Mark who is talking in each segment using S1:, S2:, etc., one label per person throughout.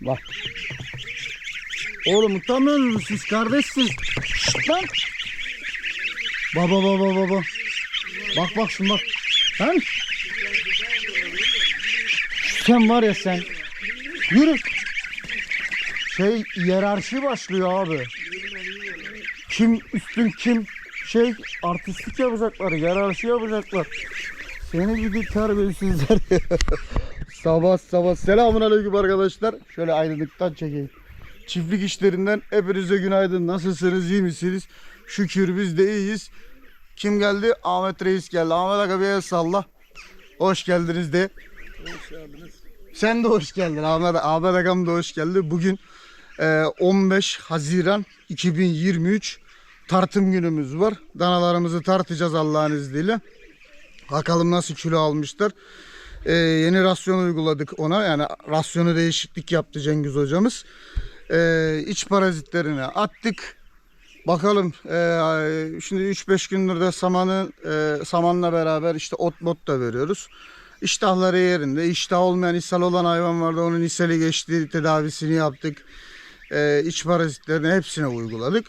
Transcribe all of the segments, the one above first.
S1: Bak. Oğlum utanmıyor musunuz siz kardeşsiz? Şşt lan. Baba baba baba. Bak bak şimdi bak. Sen. Sen var ya sen. Yürü. Şey hiyerarşi başlıyor abi. Kim üstün kim şey artistlik yapacaklar, hiyerarşi yapacaklar. Seni gidi terbiyesizler. sabah sabah selamun aleyküm arkadaşlar. Şöyle aydınlıktan çekeyim. Çiftlik işlerinden hepinize günaydın. Nasılsınız, iyi misiniz? Şükür biz de iyiyiz. Kim geldi? Ahmet Reis geldi. Ahmet Aga salla. Hoş geldiniz de. Sen de hoş geldin. Ahmet, Ahmet Agam da hoş geldi. Bugün e, 15 Haziran 2023 tartım günümüz var. Danalarımızı tartacağız Allah'ın izniyle. Bakalım nasıl kilo almışlar. E, yeni rasyon uyguladık ona. Yani rasyonu değişiklik yaptı Cengiz hocamız. E, iç parazitlerini attık. Bakalım e, şimdi 3-5 gündür de samanı e, samanla beraber işte ot mot da veriyoruz. İştahları yerinde. İştah olmayan ishal olan hayvan vardı. Onun ishali geçti. Tedavisini yaptık. E, iç parazitlerini hepsine uyguladık.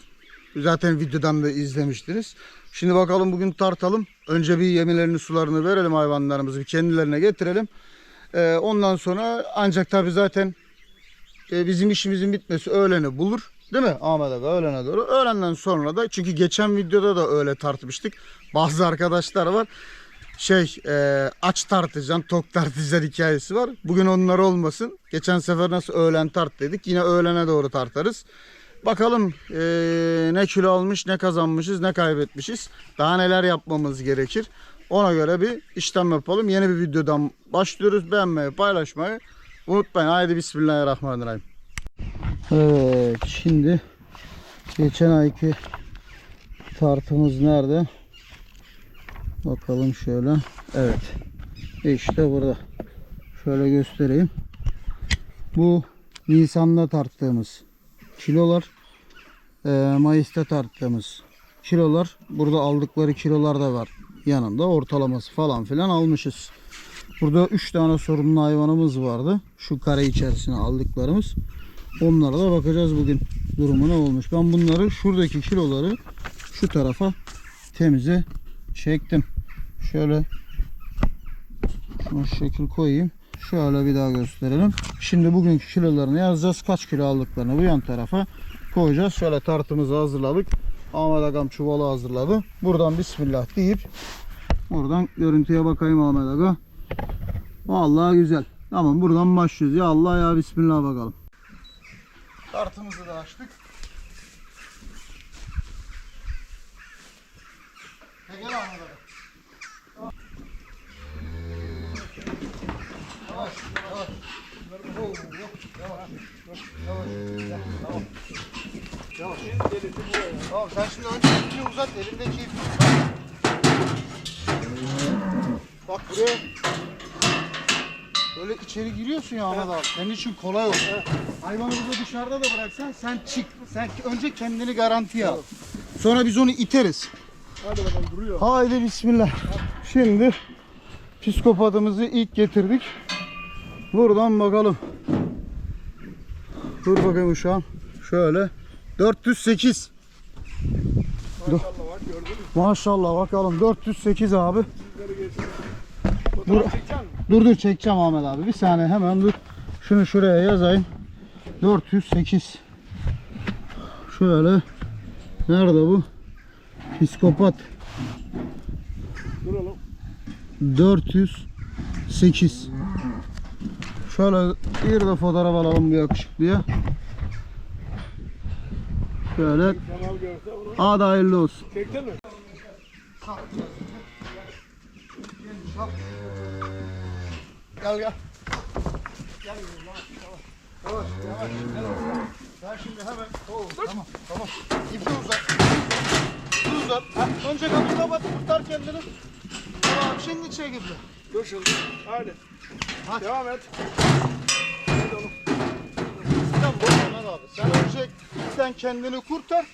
S1: Zaten videodan da izlemiştiniz. Şimdi bakalım bugün tartalım. Önce bir yemlerini sularını verelim hayvanlarımızı. Bir kendilerine getirelim. E, ondan sonra ancak tabii zaten e, bizim işimizin bitmesi öğleni bulur. Değil mi Ahmet abi öğlene doğru. Öğlenden sonra da çünkü geçen videoda da öyle tartmıştık. Bazı arkadaşlar var şey e, aç tartacaksın tok tartacaksın hikayesi var. Bugün onlar olmasın. Geçen sefer nasıl öğlen tart dedik. Yine öğlene doğru tartarız. Bakalım e, ne kilo almış ne kazanmışız ne kaybetmişiz. Daha neler yapmamız gerekir. Ona göre bir işlem yapalım. Yeni bir videodan başlıyoruz. Beğenmeyi paylaşmayı unutmayın. Haydi Bismillahirrahmanirrahim. Evet şimdi geçen ayki tartımız nerede? Bakalım şöyle. Evet. İşte burada. Şöyle göstereyim. Bu Nisan'da tarttığımız kilolar. Eee, Mayıs'ta tarttığımız kilolar. Burada aldıkları kilolar da var. Yanında ortalaması falan filan almışız. Burada 3 tane sorunlu hayvanımız vardı. Şu kare içerisine aldıklarımız. Onlara da bakacağız bugün. Durumu ne olmuş. Ben bunları şuradaki kiloları şu tarafa temize çektim. Şöyle şunu şu şekil koyayım. Şöyle bir daha gösterelim. Şimdi bugünkü kilolarını yazacağız. Kaç kilo aldıklarını bu yan tarafa koyacağız. Şöyle tartımızı hazırladık. Ahmet Agam çuvalı hazırladı. Buradan Bismillah deyip buradan görüntüye bakayım Ahmet Aga. Vallahi güzel. Tamam buradan başlıyoruz. Ya Allah ya Bismillah bakalım. Tartımızı da açtık. Ya Gel Ahmet Aga. Yavaş, yavaş. Yavaş, yok, yavaş. Gel, Tamam. Yavaş. Tamam sen şimdi önce ipini uzat, elindeki uzat. Bak buraya. Böyle içeri giriyorsun ya Ahmet abi. Senin için kolay olur. Hayvanı burada dışarıda da bıraksan sen çık. Sen önce kendini garantiye al. Sonra biz onu iteriz.
S2: Hadi bakalım duruyor.
S1: Haydi bismillah. Şimdi psikopatımızı ilk getirdik. Buradan bakalım. Dur bakayım uşağım. Şöyle. 408.
S2: Maşallah var gördün mü?
S1: Maşallah bakalım 408 abi. Dur. Dur dur çekeceğim Ahmet abi. Bir saniye hemen dur. Şunu şuraya yazayım. 408. Şöyle. Nerede bu? Psikopat.
S2: Dur oğlum.
S1: 408. Şöyle bir de fotoğraf alalım bir yakışıklıya. Şöyle.
S2: Onu.
S1: Hadi hayırlı olsun.
S2: Çektin mi?
S1: Gel gel. Gel Yavaş yavaş. Ben şimdi hemen. Oo, tamam tamam. İpi uzat. İpi uzat. Ha, önce kapıyı kapat kurtar kendini. Tamam şimdi çek ipi.
S2: Dur şimdi. Hadi.
S1: Hadi.
S2: Devam et. Hadi oğlum.
S1: Sen Mehmet abi. Sen önce ipten kendini kurtar.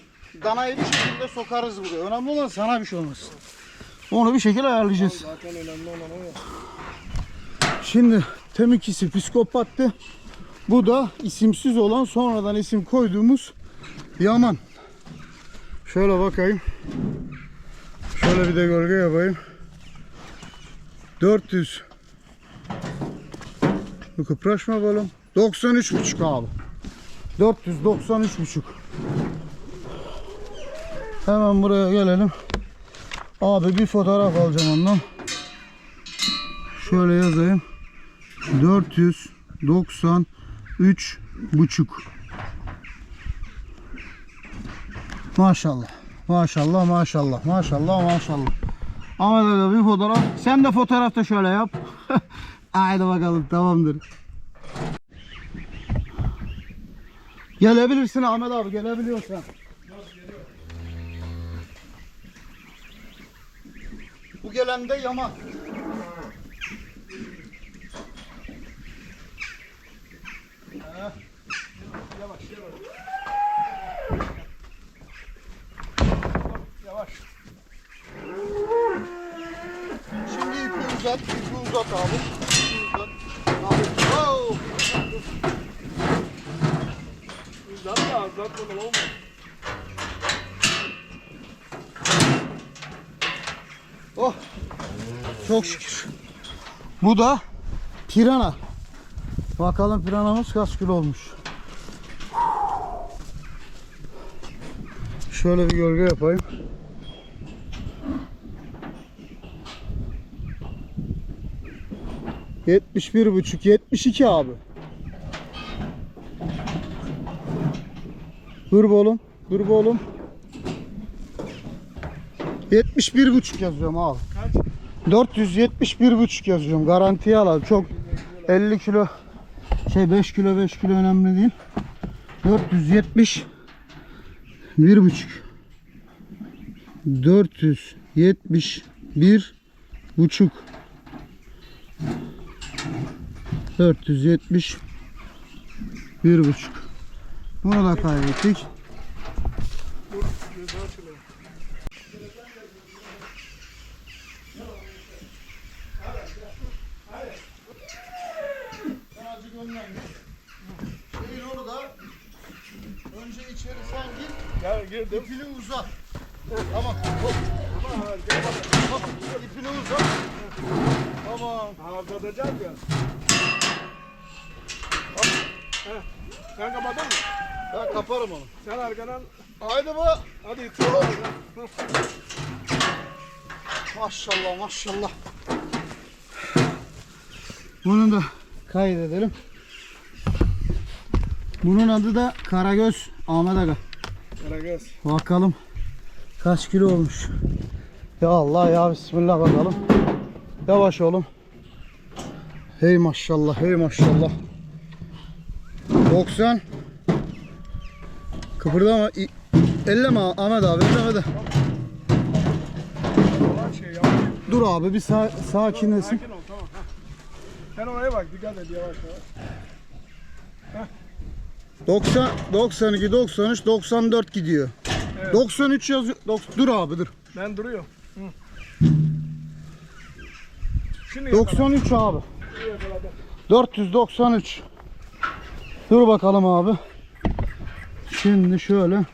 S1: Danayı bir şekilde sokarız buraya. Önemli olan sana bir şey olmasın. Onu bir şekilde ayarlayacağız.
S2: Zaten önemli olan o ya.
S1: Şimdi Temikisi psikopattı. Bu da isimsiz olan sonradan isim koyduğumuz Yaman. Şöyle bakayım. Şöyle bir de gölge yapayım. 400 Bu kıpraşma balım. 93,5 abi. 493,5 Hemen buraya gelelim. Abi bir fotoğraf alacağım ondan. Şöyle yazayım. 493 buçuk. Maşallah. Maşallah maşallah. Maşallah maşallah. Abi bir fotoğraf. Sen de fotoğrafta şöyle yap. Haydi bakalım tamamdır. Gelebilirsin Ahmet abi gelebiliyorsan. Bu gelen de Yaman.
S2: Yavaş yavaş. Yavaş.
S1: Şimdi ipi uzat, ipi uzat abi. İpi uzat. Abi, wow.
S2: Uzat da uzatmadan olmaz.
S1: Oh. Çok şükür. Bu da pirana. Bakalım piranamız kaç kilo olmuş. Şöyle bir gölge yapayım. Yetmiş bir buçuk, yetmiş iki abi. Dur be oğlum, dur be oğlum. Yetmiş bir buçuk yazıyorum abi.
S2: Kaç?
S1: 471 buçuk yazıyorum. Garantiye alalım. Çok 50 kilo şey 5 kilo 5 kilo önemli değil. 470 bir buçuk. 471 buçuk. 470 bir buçuk. Bunu da kaybettik. Değil orada. Önce içeri sen gir.
S2: Gel girdim.
S1: İpini uzat. Tamam. Hop.
S2: Bak.
S1: Hop. İpini uzat. Tamam.
S2: Hazırlayacağız ya. Heh. Sen kapadın mı?
S1: Ben kaparım onu.
S2: Sen arkadan
S1: Haydi bu.
S2: hadi itiraf.
S1: Maşallah maşallah. Bunu da kaydedelim. Bunun adı da Karagöz Ahmet Aga.
S2: Karagöz.
S1: Bakalım kaç kilo olmuş. Ya Allah ya Bismillah bakalım. Yavaş oğlum. Hey maşallah hey maşallah. 90 Kıpırdama Elleme Ahmet abi elleme de.
S2: Şey.
S1: Dur abi bir sa sakinlesin.
S2: Sakin ol tamam. Ha. Sen oraya bak dikkat et yavaş yavaş.
S1: 90 92 93 94 gidiyor.
S2: Evet.
S1: 93 yazıyor. Dok- dur abi dur.
S2: Ben duruyorum. Hı. Şimdi
S1: 93 abi.
S2: yakaladım.
S1: 493. Dur bakalım abi. Şimdi şöyle.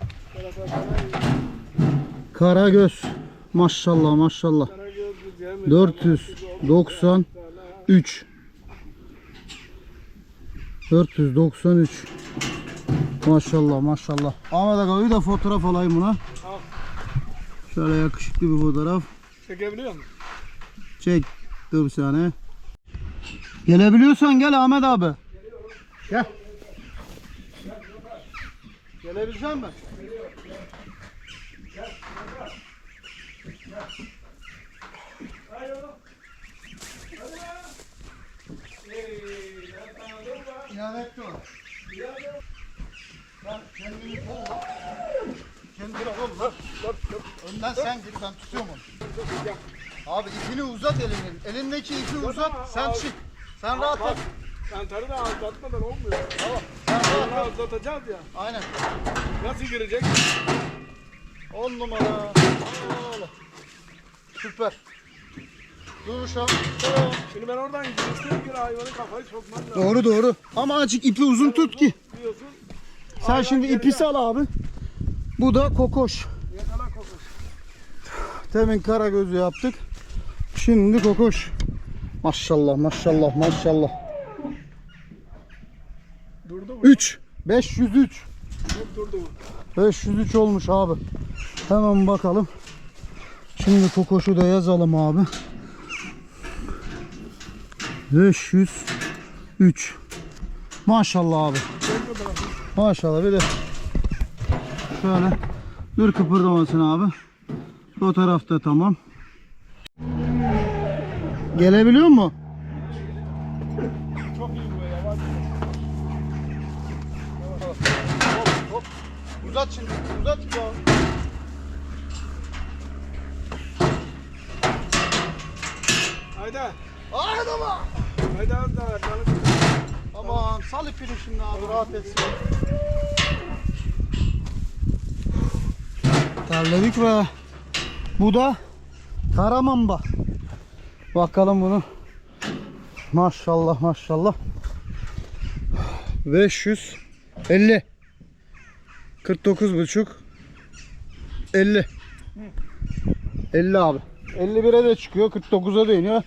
S1: Karagöz. Maşallah maşallah.
S2: Karagöz diyeceğim.
S1: 493. 493. Maşallah maşallah. Ahmet Aga bir de fotoğraf alayım buna. Şöyle yakışıklı bir fotoğraf.
S2: Çekebiliyor musun?
S1: Çek. Dur bir saniye. Gelebiliyorsan gel Ahmet abi. Gel. Gelebilecek mi? İhanetli var. Ben kendini kolla. Kendini kolla. Önden sen git ben tutuyorum onu. Abi ipini uzat elinin. Elindeki ipi uzat. Sen çık. Sen rahat ol.
S2: Kantarı da azlatmadan olmuyor.
S1: Tamam. Ol.
S2: azlatacağız ya.
S1: Aynen.
S2: Nasıl girecek?
S1: 10 numara. Allah. Süper. Duruşa.
S2: Şimdi ben oradan giriştiğim göre hayvanın kafayı sokmam lazım.
S1: Doğru doğru. Ama azıcık ipi uzun tut ki.
S2: Biliyorsun.
S1: Sen şimdi ipi sal abi. Bu da kokoş.
S2: Yakala kokusu.
S1: Temin kara gözü yaptık. Şimdi kokoş. Maşallah maşallah maşallah.
S2: Durdu mu?
S1: 3. 503.
S2: Çok durdu mu?
S1: 503 olmuş abi. Hemen bakalım. Şimdi kokoşu da yazalım abi. 503. Maşallah abi. Maşallah bir de şöyle dur kıpırdamasın abi. O tarafta tamam. Gelebiliyor mu?
S2: Çok iyi bu yavaş.
S1: Hop, hop. Uzat şimdi. Uzat ya.
S2: Haydi.
S1: Haydi ama.
S2: Haydi az daha.
S1: Aman sal ipini şimdi abi rahat etsin. Terledik ve bu da karamamba. Bakalım bunu. Maşallah maşallah. 550 49 buçuk. 50 50 abi. 51'e de çıkıyor 49'a da iniyor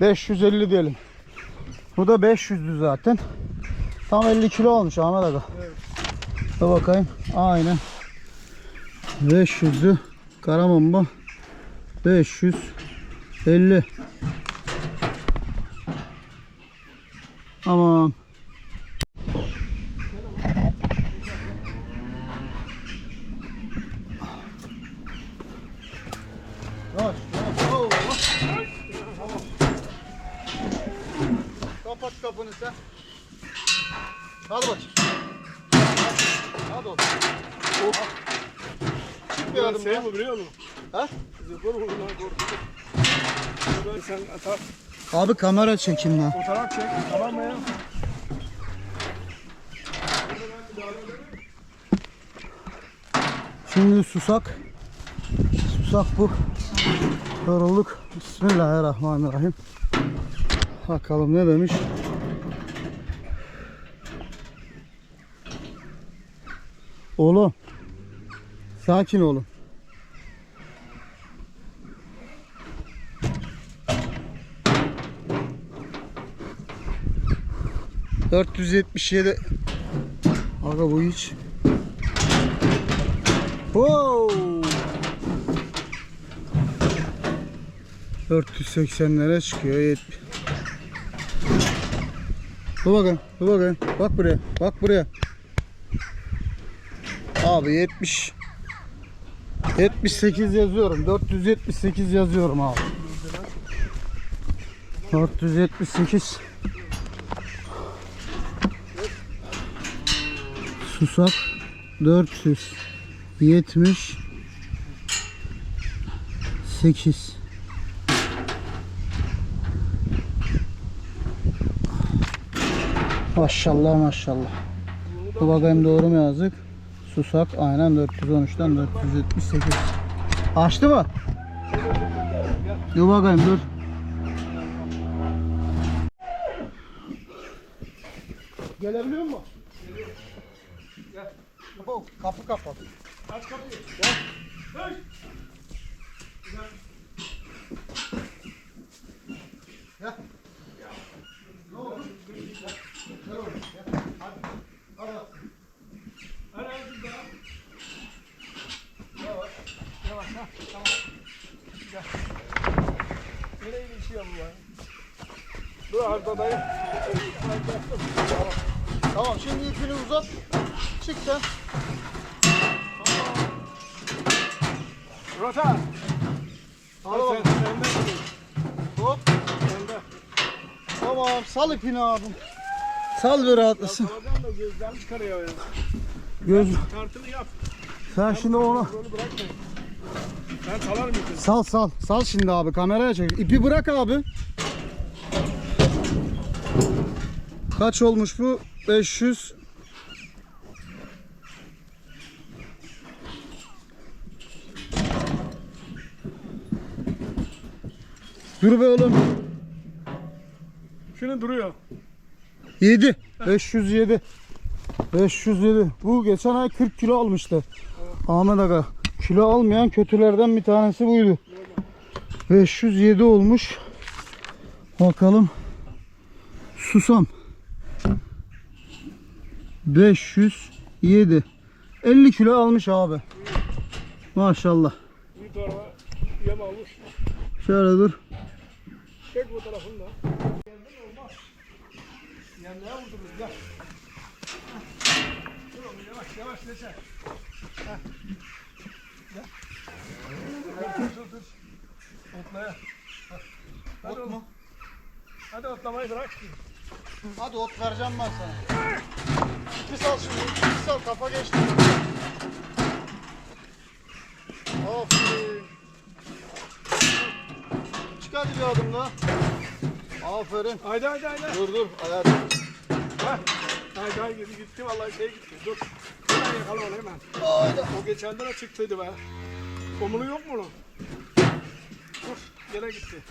S1: 550 diyelim. Bu da 500'dü zaten. Tam 50 kilo olmuş Ahmet Aga.
S2: Evet.
S1: Dur bakayım. Aynen. 500'dü karamamba. 550 Tamam Yavaş, yavaş. Oo. Kapat kapını sen. Hadi bakayım. Hadi oğlum. Oh. Çık bir adım
S2: Şey
S1: ya.
S2: mi biliyor musun?
S1: Ha?
S2: Zıpır mı lan korkuyor. Böyle Sen atar.
S1: Abi kamera çekim lan.
S2: Fotoğraf çek. Tamam mı ya?
S1: Şimdi susak. Susak bu. Yorulduk. Bismillahirrahmanirrahim. Bakalım ne demiş. Oğlum. Sakin olun. Dört yüz yetmiş yedi. Aga bu hiç. Wow. 480'lere çıkıyor. 70. Dur bakayım. Dur bakayım. Bak buraya. Bak buraya. Abi 70 78 yazıyorum. 478 yazıyorum abi. 478 Susak 470 8 Maşallah maşallah. Bu bakayım doğru mu yazdık? Susak aynen 413'ten 478. Açtı mı? Dur bakayım dur. Gelebiliyor mu? Gel. Kapı kapalı.
S2: Aç kapıyı. Hey!
S1: Gel. Ne oldu? Gel oğlum, gel. Hadi. Hadi.
S2: Hadi azıcık daha.
S1: Yavaş.
S2: Yavaş ha. Tamam. Gel. Nereye geçiyor bu ya? Dur Arda dayı. Tamam
S1: şimdi ipini uzat. Çık sen. Hadi bakalım.
S2: sen, sende gidiyor.
S1: Hop.
S2: Sende.
S1: Tamam sal ipini abim. Sal bir rahatlasın.
S2: Alacaksın da gözden çıkarıyor ya.
S1: Göz.
S2: Tartını yap.
S1: Sen şimdi onu.
S2: Ben salarım yukarı.
S1: sal sal. Sal şimdi abi kameraya çek. İpi bırak abi. Kaç olmuş bu? 500 Dur be oğlum.
S2: Şunu duruyor.
S1: 7. 507. 507. Bu geçen ay 40 kilo almıştı. Ahmet Aga. Kilo almayan kötülerden bir tanesi buydu. 507 olmuş. Bakalım. Susam. 507. 50 kilo almış abi. Maşallah.
S2: Bir tarafa yem almış.
S1: Şöyle dur.
S2: Çek bu tarafını da. Geldin olmaz. Yemleye vurdunuz gel. Dur yavaş yavaş geçer. Heh. Gel. Dur dur. Otlaya. Hadi oğlum. Hadi otlamayı bırak.
S1: Hadi ot vereceğim ben sana. Bir sal şimdi. Bir sal kafa geçti. Aferin. Hadi bir adım daha. Aferin.
S2: Haydi haydi haydi.
S1: Dur dur. Hayatım.
S2: Heh. Haydi haydi gitti, gitti vallahi şey gitti. Dur. Hemen yakala onu hemen.
S1: Haydi.
S2: O geçen de çıktıydı be. Somunu yok mu onun? Dur. Gene gitti.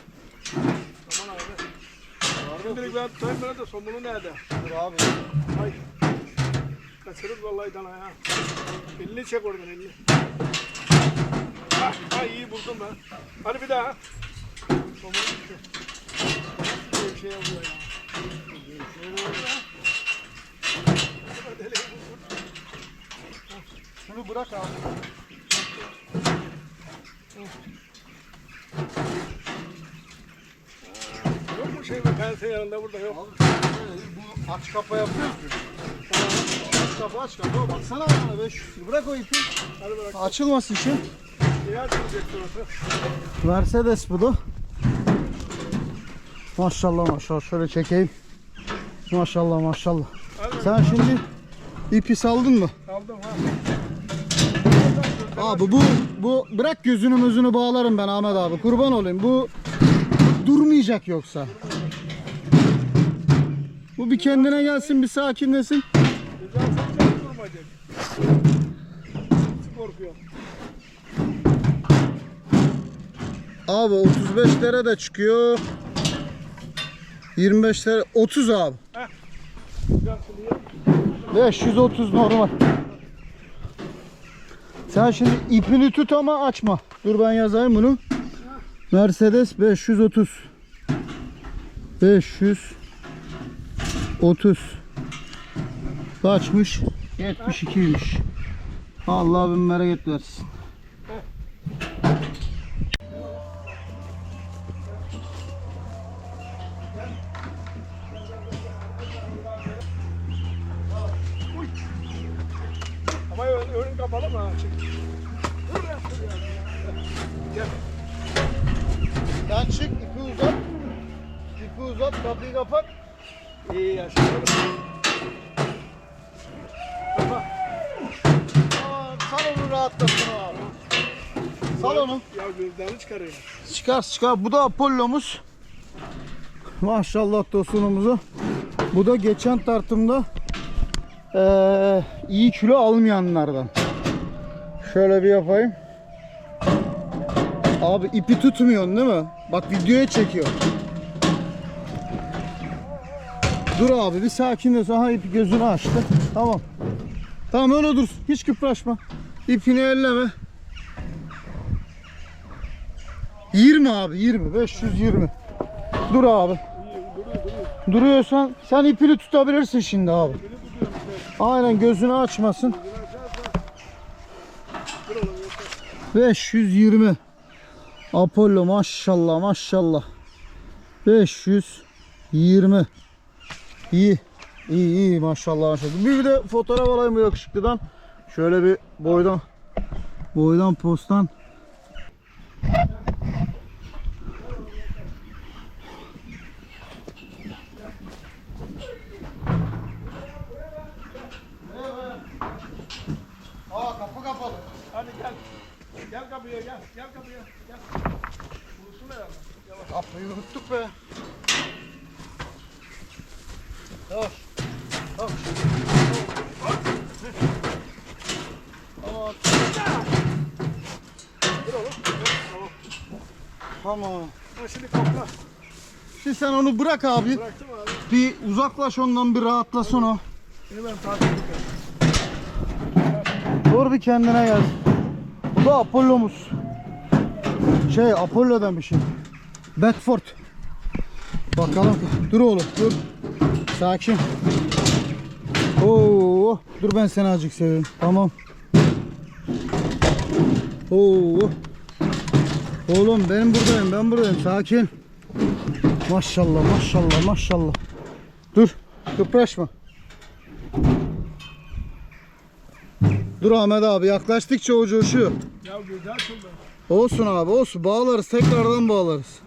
S2: Aman abi. Şimdilik ben tutayım böyle de somunu nerede?
S1: Dur abi.
S2: Ay. Kaçırır vallahi dana ya. Elini çek oradan elini. Ah, ay iyi buldum ben. Hadi bir daha. Somunu gitti. Nasıl şey oluyor ya. Hadi hele buldum.
S1: Şunu bırak abi.
S2: Yok mu şey be pense yanında burada yok.
S1: Abi bu aç kapa yapıyoruz. Aç kapa aç kapa. Baksana bana 500 lira. Bırak o ipi.
S2: Hadi bırak.
S1: Açılmasın için.
S2: İyi açılacak burası.
S1: Mercedes bu da. Maşallah maşallah şöyle çekeyim. Maşallah maşallah.
S2: Hadi
S1: Sen şimdi ipi saldın mı?
S2: Aldım ha.
S1: Abi bu bu bırak gözünü gözünü bağlarım ben Ahmet abi. Kurban olayım. Bu durmayacak yoksa. Bu bir kendine gelsin, bir sakinlesin.
S2: Durmayacak. Hiç korkuyor.
S1: Abi 35 lira da çıkıyor. 25 lira 30 abi.
S2: Güzel şimdi ye.
S1: 530 normal. Sen şimdi ipini tut ama açma. Dur ben yazayım bunu. Mercedes 530. 530. Kaçmış? 72'ymiş. Allah bin bereket versin.
S2: Önün kapalı mı? Çık. Dur ya. dur ya. Gel.
S1: Sen çık ipi uzat. İpi uzat kapıyı kapat.
S2: İyi ya. Şimdi Kapa.
S1: Aa, Salonu rahatlasın abi. Salonu.
S2: Ya gözlerini çıkarıyor.
S1: Çıkar çıkar. Bu da Apollo'muz. Maşallah tosunumuzu. Bu da geçen tartımda eee, iyi kilo almayanlardan. Şöyle bir yapayım. Abi ipi tutmuyorsun değil mi? Bak videoya çekiyor. Dur abi bir sakinleş. Aha ipi gözünü açtı. Tamam. Tamam öyle dur. Hiç kıpraşma. İpini elleme. 20 abi 20 520. Dur abi. Duruyorsan sen ipini tutabilirsin şimdi abi. Aynen gözünü açmasın.
S2: Dur oğlum yeter.
S1: 520. Apollo maşallah maşallah. 520. İyi. İyi iyi maşallah maşallah. Bir de fotoğraf alayım bu yakışıklıdan. Şöyle bir boydan boydan posttan. Aa kapı kapalı.
S2: Hadi gel. Gel kapıya gel. Kapıya. Gel. Buluşsun herhalde. Yavaş.
S1: Kapıyı unuttuk be. Yavaş. Yavaş. Tamam.
S2: Dur oğlum. Tamam. Şimdi kokla.
S1: Şimdi sen onu bırak abi.
S2: Bıraktım abi.
S1: Bir uzaklaş ondan bir rahatlasın o.
S2: Şimdi ben takip.
S1: Dur bir kendine gel. Bu da Apollo'muz. Şey Apollo'dan bir şey. Bedford. Bakalım. Dur oğlum dur. Sakin. Oo, dur ben seni azıcık seveyim. Tamam. Oo. Oğlum benim buradayım ben buradayım sakin. Maşallah maşallah maşallah. Dur kıpraşma. Dur Ahmet abi yaklaştıkça o coşuyor.
S2: Ya güzel.
S1: Olsun abi olsun bağlarız tekrardan bağlarız.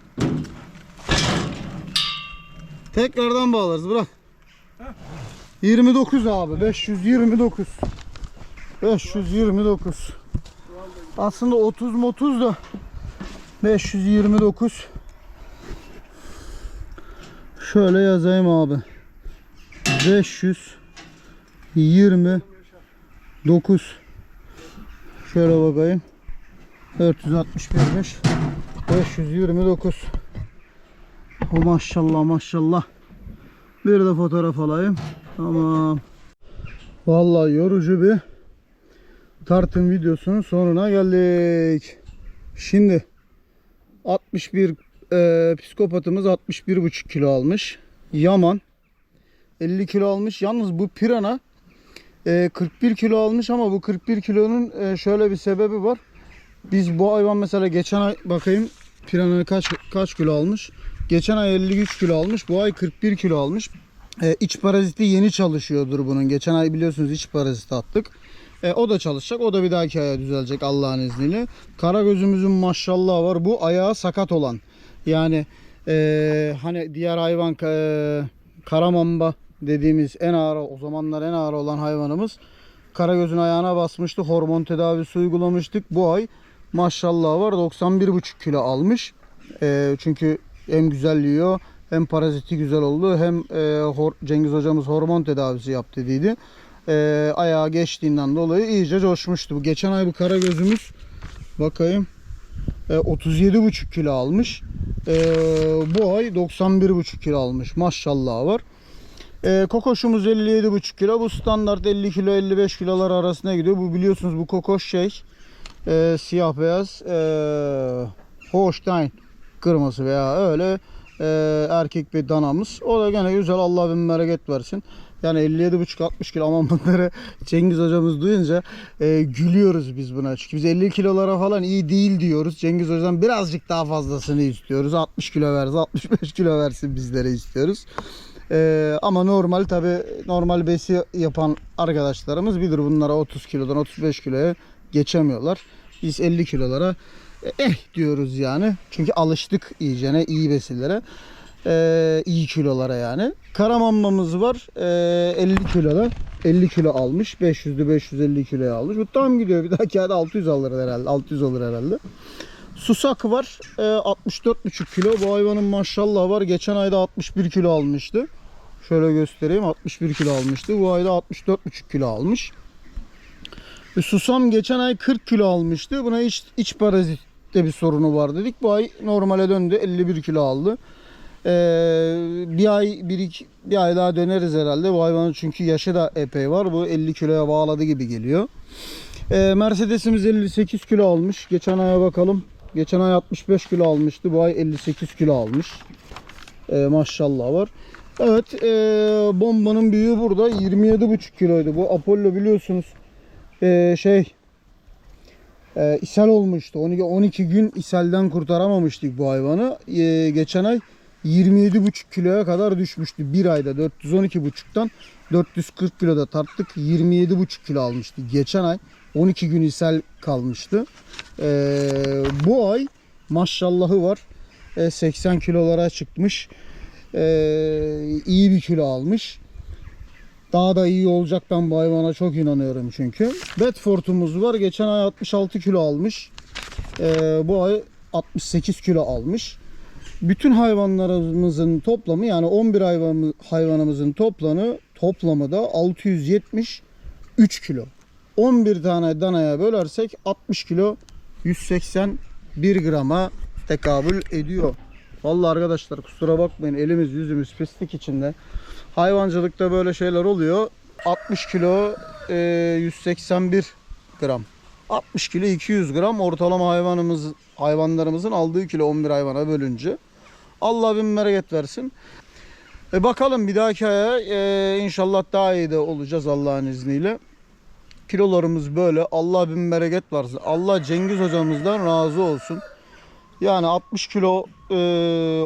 S1: Tekrardan bağlarız bırak. 29 abi 529. 529. Aslında 30 30 da 529. Şöyle yazayım abi. 529. Şöyle bakayım. 461'miş. 529. O maşallah maşallah. Bir de fotoğraf alayım. Tamam. Vallahi yorucu bir tartım videosunun sonuna geldik. Şimdi 61 e, psikopatımız 61,5 kilo almış. Yaman 50 kilo almış. Yalnız bu pirana e, 41 kilo almış ama bu 41 kilonun e, şöyle bir sebebi var. Biz bu hayvan mesela geçen ay bakayım piranha kaç kaç kilo almış? Geçen ay 53 kilo almış. Bu ay 41 kilo almış. Ee, iç paraziti yeni çalışıyordur bunun. Geçen ay biliyorsunuz iç paraziti attık. Ee, o da çalışacak. O da bir dahaki aya düzelecek Allah'ın izniyle. Kara gözümüzün maşallah var. Bu ayağı sakat olan. Yani ee, hani diğer hayvan ee, karamamba dediğimiz en ağır o zamanlar en ağır olan hayvanımız Karagöz'ün ayağına basmıştı. Hormon tedavisi uygulamıştık. Bu ay maşallah var 91,5 kilo almış. Ee, çünkü hem güzel yiyor hem paraziti güzel oldu hem e, Cengiz hocamız hormon tedavisi yap dediydi. Ee, ayağa geçtiğinden dolayı iyice coşmuştu. Bu geçen ay bu Karagöz'ümüz bakayım e, 37,5 kilo almış. Ee, bu ay 91,5 kilo almış. Maşallah var. Ee, kokoşumuz 57,5 kilo. Bu standart 50 kilo 55 kilolar arasına gidiyor. Bu biliyorsunuz bu kokoş şey e, siyah beyaz e, Holstein kırması veya öyle e, erkek bir danamız. O da gene güzel Allah bin bereket versin. Yani 57,5-60 kilo ama bunları Cengiz hocamız duyunca e, gülüyoruz biz buna. Çünkü biz 50 kilolara falan iyi değil diyoruz. Cengiz hocam birazcık daha fazlasını istiyoruz. 60 kilo versin, 65 kilo versin bizlere istiyoruz. Ee, ama normal tabi normal besi yapan arkadaşlarımız bilir bunlara 30 kilodan 35 kiloya geçemiyorlar. Biz 50 kilolara e, eh diyoruz yani. Çünkü alıştık iyicene iyi besilere. Ee, iyi kilolara yani. Karamambamız var. Ee, 50 kiloda. 50 kilo almış. 500'lü 550 kiloya almış. Bu tam gidiyor. Bir dahaki ayda 600 alır herhalde. 600 olur herhalde. Susak var. Ee, 64,5 kilo. Bu hayvanın maşallah var. Geçen ayda 61 kilo almıştı. Şöyle göstereyim. 61 kilo almıştı. Bu ayda 64,5 kilo almış. E, Susam geçen ay 40 kilo almıştı. Buna iç, iç parazitte bir sorunu var dedik. Bu ay normale döndü. 51 kilo aldı. Ee, bir ay bir, iki, bir ay daha döneriz herhalde. Bu hayvanın çünkü yaşı da epey var. Bu 50 kiloya bağladı gibi geliyor. Ee, Mercedes'imiz 58 kilo almış. Geçen aya bakalım. Geçen ay 65 kilo almıştı. Bu ay 58 kilo almış. Ee, maşallah var. Evet ee, bombanın büyüğü burada 27,5 kiloydu. Bu Apollo biliyorsunuz ee, şey ee, ishal olmuştu. 12, 12 gün ishalden kurtaramamıştık bu hayvanı. Ee, geçen ay 27,5 kiloya kadar düşmüştü. Bir ayda 412,5'tan 440 kiloda tarttık. 27,5 kilo almıştı. Geçen ay 12 gün ishal kalmıştı. Ee, bu ay maşallahı var. Ee, 80 kilolara çıkmış. Ee, iyi bir kilo almış. Daha da iyi olacak ben bu hayvana çok inanıyorum çünkü. Bedford'umuz var. Geçen ay 66 kilo almış. Ee, bu ay 68 kilo almış. Bütün hayvanlarımızın toplamı yani 11 hayvan, hayvanımızın toplamı toplamı da 673 kilo. 11 tane danaya bölersek 60 kilo 181 grama tekabül ediyor. Vallahi arkadaşlar kusura bakmayın elimiz yüzümüz pislik içinde. Hayvancılıkta böyle şeyler oluyor. 60 kilo e, 181 gram. 60 kilo 200 gram ortalama hayvanımız hayvanlarımızın aldığı kilo 11 hayvana bölünce. Allah bin bereket versin. E bakalım bir dahaki aya e, inşallah daha iyi de olacağız Allah'ın izniyle. Kilolarımız böyle. Allah bin bereket versin. Allah Cengiz hocamızdan razı olsun. Yani 60 kilo e,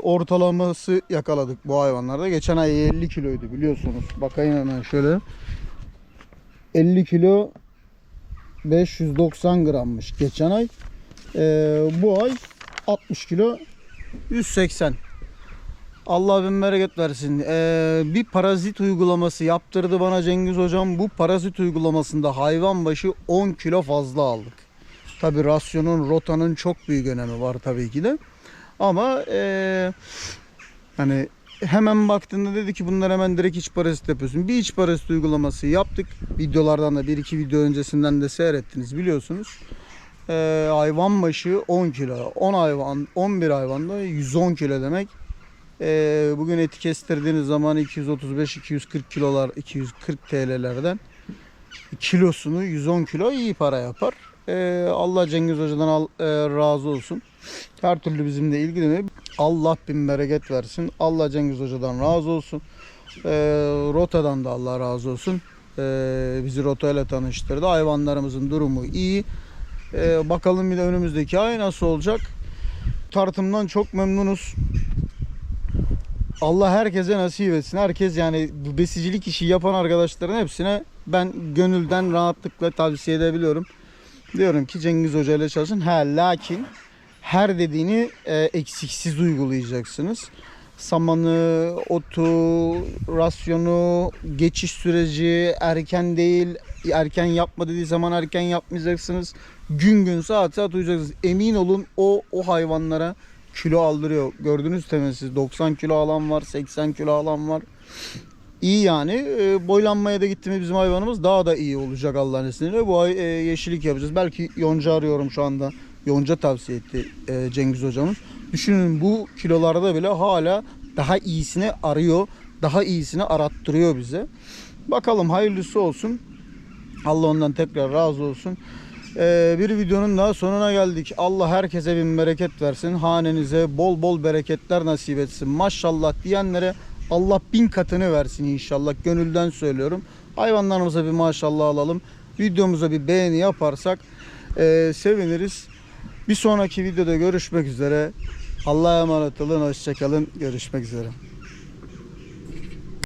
S1: ortalaması yakaladık bu hayvanlarda. Geçen ay 50 kiloydu biliyorsunuz. Bakayım hemen şöyle. 50 kilo 590 grammış geçen ay. E, bu ay 60 kilo 180. Allah bin bereket versin. Ee, bir parazit uygulaması yaptırdı bana Cengiz hocam. Bu parazit uygulamasında hayvan başı 10 kilo fazla aldık. Tabi rasyonun, rotanın çok büyük önemi var tabii ki de. Ama ee, hani hemen baktığında dedi ki bunlar hemen direkt iç parazit yapıyorsun. Bir iç parazit uygulaması yaptık. Videolardan da bir iki video öncesinden de seyrettiniz biliyorsunuz. Ee, hayvan başı 10 kilo. 10 hayvan, 11 hayvanda 110 kilo demek. Ee, bugün eti kestirdiğiniz zaman 235-240 kilolar 240 TL'lerden kilosunu 110 kilo iyi para yapar. Ee, Allah Cengiz Hoca'dan e, razı olsun. Her türlü bizimle ilgileniyor. Allah bin bereket versin. Allah Cengiz Hoca'dan razı olsun. Ee, Rota'dan da Allah razı olsun. Ee, bizi Rota ile tanıştırdı. Hayvanlarımızın durumu iyi. Ee, bakalım bir de önümüzdeki ay nasıl olacak. Tartımdan çok memnunuz. Allah herkese nasip etsin. Herkes yani besicilik işi yapan arkadaşların hepsine ben gönülden rahatlıkla tavsiye edebiliyorum. Diyorum ki Cengiz Hoca ile çalışın. Ha lakin her dediğini e, eksiksiz uygulayacaksınız. Samanı, otu, rasyonu, geçiş süreci erken değil, erken yapma dediği zaman erken yapmayacaksınız. Gün gün saat saat uyuyacaksınız. Emin olun o o hayvanlara kilo aldırıyor. Gördünüz temel siz 90 kilo alan var, 80 kilo alan var. İyi yani. E, boylanmaya da gitti mi bizim hayvanımız daha da iyi olacak Allah'ın izniyle. Bu ay e, yeşillik yapacağız. Belki yonca arıyorum şu anda. Yonca tavsiye etti e, Cengiz hocamız. Düşünün bu kilolarda bile hala daha iyisini arıyor. Daha iyisini arattırıyor bize. Bakalım hayırlısı olsun. Allah ondan tekrar razı olsun. Ee, bir videonun daha sonuna geldik. Allah herkese bir bereket versin. Hanenize bol bol bereketler nasip etsin. Maşallah diyenlere Allah bin katını versin inşallah. Gönülden söylüyorum. Hayvanlarımıza bir maşallah alalım. Videomuza bir beğeni yaparsak e, seviniriz. Bir sonraki videoda görüşmek üzere. Allah'a emanet olun. Hoşçakalın. Görüşmek üzere.